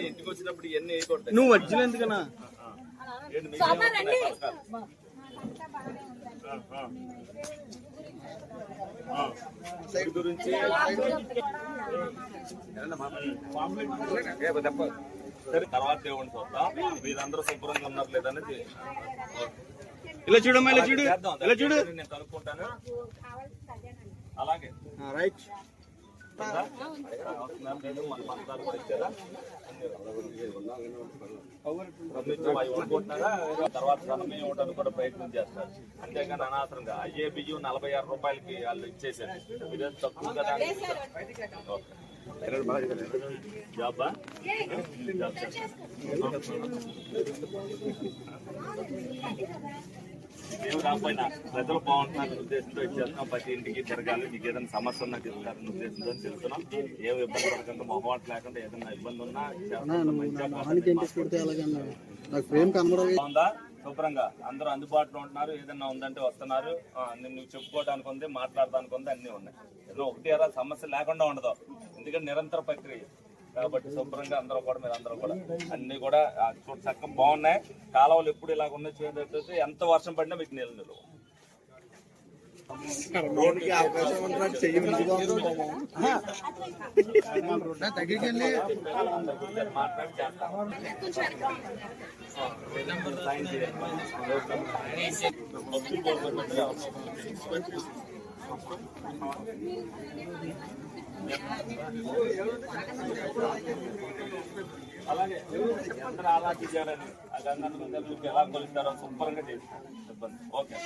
ఇంటికి వచ్చినప్పుడు ఇవన్నీ. నువ్వు మధ్యలో గురించి సరే తర్వాత ఏమండి చూద్దాం మీరందరూ శుభ్రంగా ఉన్నారు లేదనేది ఇలా చూడమ్మా ఇలా చూడు చేద్దాం. ఇలా చూడు నేను కనుక్కుంటాను అలాగే రైట్ తర్వాత ధనం ఇవ్వడానికి కూడా ప్రయత్నం చేస్తారు అంతేగాని అనవసరంగా అయ్యే బియ్యం నలభై ఆరు రూపాయలకి వాళ్ళు ఇచ్చేసారు ఇదే తక్కువ కదా జాబా జాబ్ ఏం రాకపోయినా ప్రజలు బాగుంటున్నారు ఉద్దేశంతో ఇచ్చేస్తున్నాం ప్రతి ఇంటికి తిరగాలి మీకు ఏదైనా సమస్య ఉన్నా చెప్తారని ఉద్దేశంతో తెలుస్తున్నాం ఏం ఇబ్బంది పడకుండా మొహమాట లేకుండా ఏదైనా ఇబ్బంది ఉన్నా బాగుందా? శుభ్రంగా. అందరూ అందుబాటులో ఉంటున్నారు. ఏదైనా ఉందంటే వస్తున్నారు. నువ్వు చెప్పుకోవడానికి ఉంది మాట్లాడడానికి ఉంది అన్ని ఉన్నాయి. ఏదో ఒకటి సమస్య లేకుండా ఉండదు. ఎందుకంటే నిరంతర ప్రక్రియ. కాబట్టి శుభ్రంగా అందరూ కూడా మీరు అందరూ కూడా అన్ని కూడా చూడ చక్కగా బాగున్నాయి. కాలువలు ఎప్పుడు ఇలాగ ఉన్నాయి చూడండి ఎంత వర్షం పడినా మీకు నీళ్ళు నిలువ. రోడ్డుకి అవకాశం ఉన్నట్టు చెయ్యి దగ్గరికి వెళ్ళి అందరి గురించి మాట్లాడి చేస్తాం. అలాగే అందరూ అలా చేయాలని ఆ గంగా ఎలా కొలుస్తారో శుభ్రంగా చేస్తారు చెప్పండి ఓకే.